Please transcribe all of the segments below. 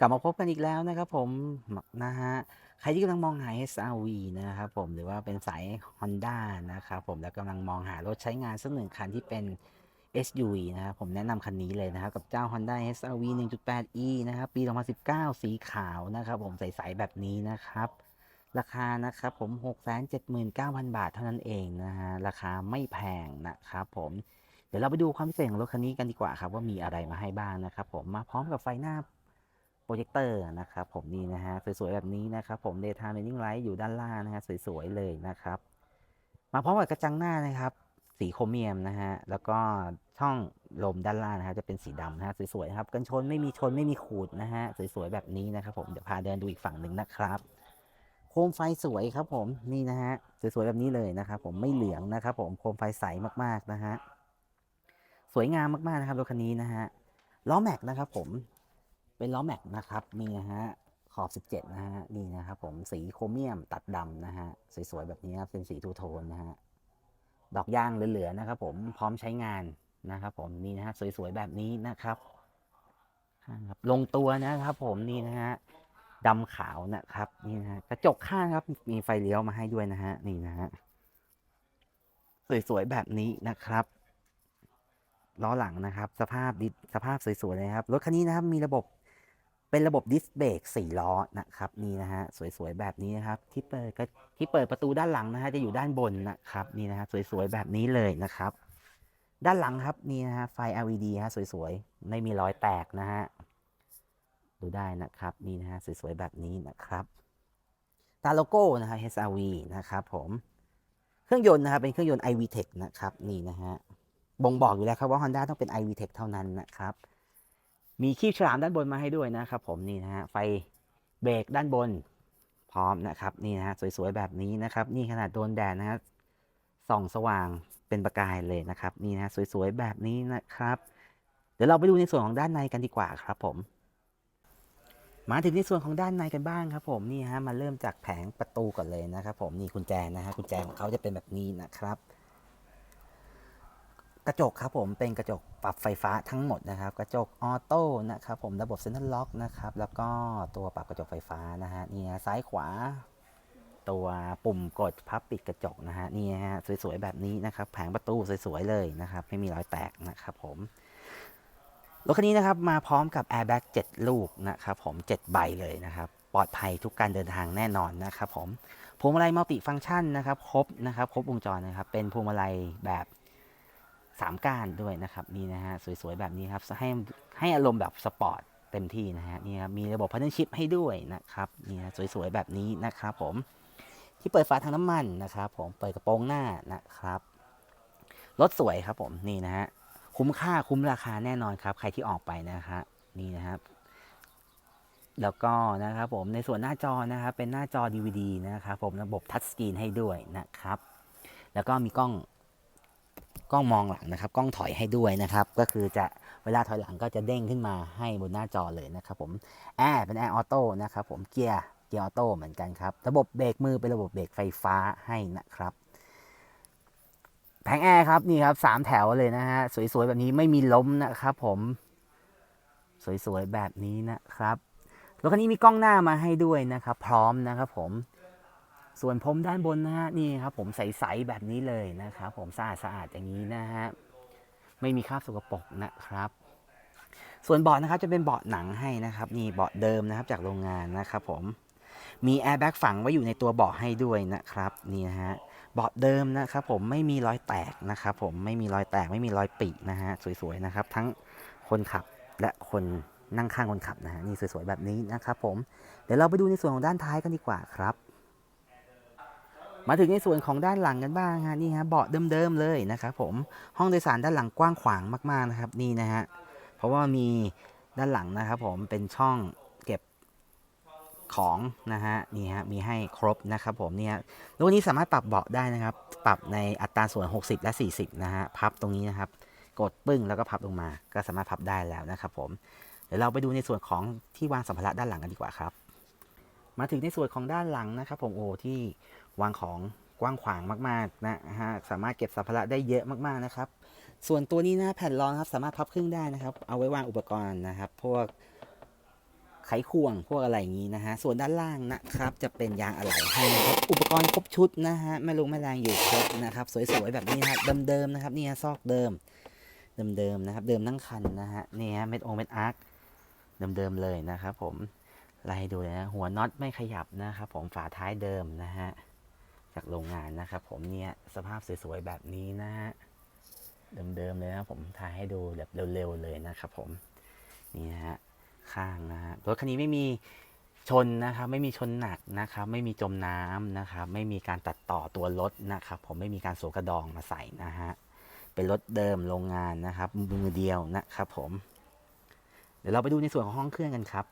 กลับมาพบกันอีกแล้วนะครับผมนะฮะใครที่กำลังมองหา SRV นะครับผมหรือว่าเป็นสาย Honda นะครับผมแล้วกำลังมองหารถใช้งานสักหนึ่งคันที่เป็น SUV นะครับผมแนะนำคันนี้เลยนะครับ กับเจ้า Honda SRV 1.8e นะครับปี 2019 สีขาวนะครับผมใสๆแบบนี้นะครับ ราคานะครับผม 679,000 บาทเท่านั้นเองนะฮะราคาไม่แพงนะครับผมเดี๋ยวเราไปดูความพิเศษของรถคันนี้กันดีกว่าครับว่ามีอะไรมาให้บ้างนะครับผมมาพร้อมกับไฟหน้า โปรเจคเตอร์นะครับผมนี่นะฮะสวยๆแบบนี้นะครับผม Daytime Running Light อยู่ด้านล่างนะฮะสวยๆเลยนะครับ มาพร้อมกับกระจังหน้านะครับ สีโครเมียมนะฮะแล้วก็ช่องลมด้านล่างนะฮะจะเป็นสีดำนะฮะสวยๆครับกันชนไม่มีชนไม่มีขูดนะฮะสวยๆแบบนี้นะครับผมเดี๋ยวพาเดินดูอีกฝั่งหนึ่งนะครับโคมไฟสวยครับผมนี่นะฮะสวยๆแบบนี้เลยนะครับผมไม่เหลืองนะครับผมโคมไฟใสมากๆนะฮะสวยงามมากๆนะครับรถคันนี้นะฮะล้อแม็กนะครับผม เป็นล้อแม็กนะครับนี่นะฮะขอบ 17 นะฮะนี่นะครับผมสีโครเมียมตัดดำนะฮะสวยๆแบบนี้ครับเป็นสีทูโทนนะฮะดอกยางเหลือๆนะครับผมพร้อมใช้งานนะครับผมนี่นะฮะสวยๆแบบนี้นะครับลงตัวนะครับ ผมนี่นะฮะดำขาวนะครับนี่นะฮะกระจกข้างครับ มีไฟเลี้ยวมาให้ด้วยนะฮะนี่นะฮะสวยๆแบบนี้นะครับล้อหลังนะครับ สภาพดิสภาพสวยๆเลยครับรถคันนี้นะครับมีระบบ เป็นระบบดิสเบรกสี่ล้อนะครับนี่นะฮะสวยๆแบบนี้นะครับที่เปิดก็ที่เปิดประตูด้านหลังนะฮะจะอยู่ด้านบนนะครับนี่นะฮะสวยๆแบบนี้เลยนะครับ ด้านหลังครับนี่นะฮะไฟ LED ฮะสวยๆไม่มีรอยแตกนะฮะดูได้นะครับนี่นะฮะสวยๆแบบนี้นะครับตาโลโก้นะฮะ HRV นะครับผมเครื่องยนต์นะครับเป็นเครื่องยนต์ iVTEC นะครับนี่นะฮะบ่งบอกอยู่แล้วครับว่า Honda ต้องเป็น iVTEC เท่านั้นนะครับ มีคีบฉลามด้านบนมาให้ด้วยนะครับผมนี่นะฮะไฟเบรกด้านบนพร้อมนะครับนี่นะฮะสวยๆแบบนี้นะครับ นี่ขนาดโดนแดดนะฮะส่องสว่างเป็นประกายเลยนะครับ นี่นะสวยๆแบบนี้นะครับ เดี๋ยวเราไปดูในส่วนของด้านในกันดีกว่าครับผม มาถึงในส่วนของด้านในกันบ้างครับ ผมนี่ฮะมาเริ่มจากแผงประตูก่อนเลยนะครับ ผมนี่กุญแจนะฮะกุญแจของเขาจะเป็นแบบนี้นะครับ กระจกครับผมเป็นกระจกปรับไฟฟ้าทั้งหมดนะครับ กระจกออโต้นะครับผมระบบเซ็นทรัลล็อกนะครับแล้วก็ตัวปรับกระจกไฟฟ้านะฮะนี่ฮะซ้ายขวา ตัวปุ่มกดพับปิดกระจกนะฮะนี่ฮะสวยๆแบบนี้นะครับแผงประตูสวยๆเลยนะครับไม่มีรอยแตกนะครับผมรถคันนี้นะครับมาพร้อมกับ Airbag 7ลูกนะครับผม7ใบเลยนะครับปลอดภัยทุกการเดินทางแน่นอนนะครับผมพวงมาลัยมัลติฟังก์ชันนะครับครบนะครับครบวงจรนะครับเป็นพวงมาลัยแบบ 3ก้านด้วยนะครับนี่นะฮะสวยๆแบบนี้ครับให้ให้อารมณ์แบบสปอร์ตเต็มที่นะฮะนี่ครับมีระบบพันธุ์ชิพให้ด้วยนะครับนี่ฮะสวยๆแบบนี้นะครับผมที่เปิดฝาทางน้ำมันนะครับผมเปิดกระโปรงหน้านะครับรถสวยครับผมนี่นะฮะคุ้มค่าคุ้มราคาแน่นอนครับ ใครที่ออกไปนะฮะนี่นะครับ แล้วก็นะครับผมในส่วนหน้าจอนะครับเป็นหน้าจอ DVD นะครับผมระบบทัชสกรีนให้ด้วยนะครับ แล้วก็มีกล้อง กล้องมองหลังนะครับ กล้องถอยให้ด้วยนะครับ ก็คือจะเวลาถอยหลังก็จะเด้งขึ้นมาให้บนหน้าจอเลยนะครับผมแอร์เป็นแอร์ออโต้นะครับผมเกียร์เกียร์ออโต้เหมือนกันครับ ระบบเบรกมือเป็นระบบเบรกไฟฟ้าให้นะครับแผงแอร์ครับนี่ครับสามแถวเลยนะฮะสวยๆแบบนี้ไม่มีล้มนะครับผมสวยๆแบบนี้นะครับรถคันนี้มีกล้องหน้ามาให้ด้วยนะครับ พร้อมนะครับผม ส่วนพรมด้านบนนะฮะนี่ครับผมใสๆแบบนี้เลยนะครับผมสะอาดสะอาดอย่างนี้นะฮะไม่มีคราบสกปรกนะครับ ส่วนเบาะนะครับจะเป็นเบาะหนังให้นะครับนี่เบาะเดิมนะครับจากโรงงานนะครับผมมีแอร์แบ็กฝังไว้อยู่ในตัวเบาะให้ด้วยนะครับนี่นะฮะเบาะเดิมนะครับผมไม่มีรอยแตกนะครับผมไม่มีรอยแตกไม่มีรอยปีนะฮะสวยๆนะครับ ทั้งคนขับและคนนั่งข้างคนขับนะฮะนี่สวยๆแบบนี้นะครับผมเดี๋ยวเราไปดูในส่วนของด้านท้ายกันดีกว่าครับ มาถึงในส่วนของด้านหลังกันบ้างฮะนี่ฮะเบาะเดิมๆเลยนะครับผมห้องโดยสารด้านหลังกว้างขวางมากๆนะครับนี่นะฮะเพราะว่ามีด้านหลังนะครับผมเป็นช่องเก็บของนะฮะนี่ฮะมีให้ครบนะครับผมเนี่ยรถนี้สามารถปรับเบาะได้นะครับ ปรับในอัตราส่วน 60 และ 40 นะฮะพับตรงนี้นะครับ กดปึ้งแล้วก็พับลงมา ก็สามารถพับได้แล้วนะครับผมเดี๋ยวเราไปดูในส่วนของที่วางสัมภาระด้านหลังกันดีกว่าครับ มาถึงในส่วนของด้านหลังนะครับผมโอ้ที่ วางของกว้างขวางมากๆนะฮะสามารถเก็บสัมภาระได้เยอะมากๆนะครับ ส่วนตัวนี้นะแผ่นรองครับสามารถพับครึ่งได้นะครับ เอาไว้วางอุปกรณ์นะครับ พวกไขควงพวกอะไรอย่างนี้นะฮะส่วนด้านล่างนะครับ จะเป็นยางอะไหล่ให้นะครับอุปกรณ์ครบชุดนะฮะแม่ลุงแม่แรงอยู่ครบนะครับ สวยๆแบบนี้นะฮะเดิมๆนะครับนี่ฮะซอกเดิมเดิมๆนะครับ เดิมทั้งคันนะฮะนี่ฮะเม็ดโอเม็ดอาร์คเดิมๆเลยนะครับผมไล่ดูเลยนะหัวน็อตไม่ขยับนะครับผมฝาท้ายเดิมนะฮะ จากโรงงานนะครับ ผมเนี่ยสภาพสวยๆแบบนี้นะฮะเดิมๆเลยนะผมถ่ายให้ดูแบบเร็วๆเลยนะครับ ผมนี่ฮะข้างนะฮะรถคันนี้ไม่มีชนนะครับไม่มีชนหนักนะครับไม่มีจมน้ำนะครับไม่มีการตัดต่อตัวรถนะครับผมไม่มีการสวมกระดองมาใส่นะฮะเป็นรถเดิมโรงงานนะครับมือเดียวนะครับผม เดี๋ยวเราไปดูในส่วนของห้องเครื่องกันครับ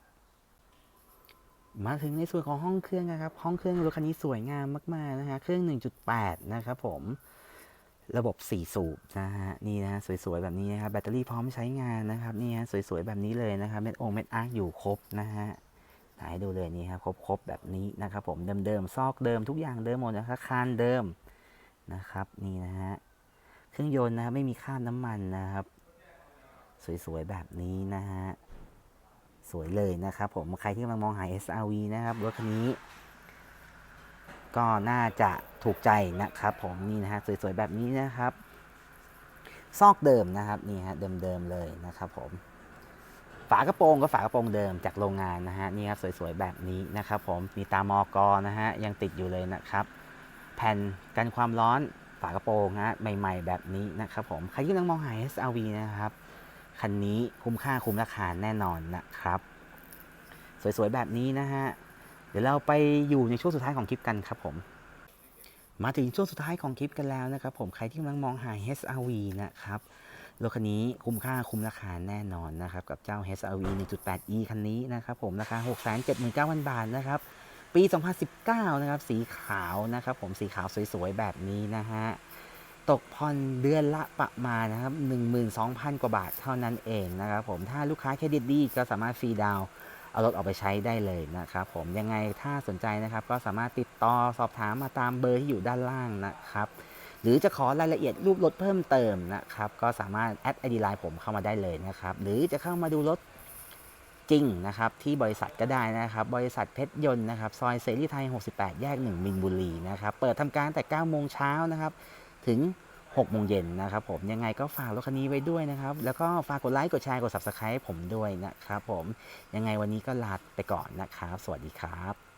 มาถึงในส่วนของห้องเครื่องกันครับ ห้องเครื่องรถคันนี้สวยงามมาก ๆ นะฮะ เครื่อง 1.8 นะครับผม ระบบ 4 สูบนะฮะ นี่นะฮะ สวย ๆ แบบนี้นะครับ แบตเตอรี่พร้อมใช้งานนะครับ นี่ฮะ สวย ๆ แบบนี้เลยนะครับ เม็ดโอเม็ดอาร์คอยู่ครบนะฮะถ่ายให้ดูเลยนี่ครับ ครบ ๆ แบบนี้นะครับผม เดิม ๆ ซอกเดิม ทุกอย่างเดิมหมดนะครับ คานเดิมนะครับ นี่นะฮะ เครื่องยนต์นะครับ ไม่มีคราบน้ำมันนะครับ สวย ๆ แบบนี้นะฮะ สวยเลยนะครับผมใครที่กำลังมองหา SRV นะครับรถคันนี้ ก็น่าจะถูกใจนะครับผมนี่นะฮะสวยๆแบบนี้นะครับ ซอกเดิมนะครับนี่ฮะเดิมๆเลยนะครับผมฝากระโปรงก็ฝากระโปรงเดิมจากโรงงานนะฮะนี่ครับสวยๆแบบนี้นะครับผมมีตามอกอนะฮะยังติดอยู่เลยนะครับแผ่นกันความร้อนฝากระโปรงฮะใหม่ ๆ แบบนี้นะครับผมใครที่กำลังมองหา SRV นะครับ คันนี้คุ้มค่าคุ้มราคาแน่นอนนะครับ สวยๆ แบบนี้นะฮะ เดี๋ยวเราไปอยู่ในช่วงสุดท้ายของคลิปกันครับผม มาถึงช่วงสุดท้ายของคลิปกันแล้วนะครับผมใครที่กำลังมองหา SRV นะครับรถคันนี้คุ้มค่าคุ้มราคาแน่นอนนะครับ กับเจ้า SRV 1.8e คันนี้นะครับผมราคา 679,000 บาทนะครับ ปี 2019 นะครับ สีขาวนะครับผมสีขาวสวยๆ แบบนี้นะฮะ ตกผ่อนเดือนละประมาณนะครับ12,000 กว่าบาทเท่านั้นเองนะครับผมถ้าลูกค้าเครดิตดีก็สามารถฟรีดาวน์เอารถออกไปใช้ได้เลยนะครับผมยังไงถ้าสนใจนะครับ ก็สามารถติดต่อสอบถามมาตามเบอร์ที่อยู่ด้านล่างนะครับ หรือจะขอรายละเอียดรูปรถเพิ่มเติมนะครับ ก็สามารถแอดไอดีไลน์ผมเข้ามาได้เลยนะครับ หรือจะเข้ามาดูรถจริงนะครับ ที่บริษัทก็ได้นะครับ บริษัทเพชรยนต์นะครับ ซอยเสรีไทย 68 แยก 1 มินบุรีนะครับ เปิดทำการแต่9โมงเช้านะครับ ถึง6โมงเย็นนะครับผมยังไงก็ฝากรถคันนี้ไว้ด้วยนะครับ แล้วก็ฝากกดไลค์กดแชร์กด subscribe ผมด้วยนะครับผมยังไงวันนี้ก็ลาไปก่อนนะครับ สวัสดีครับ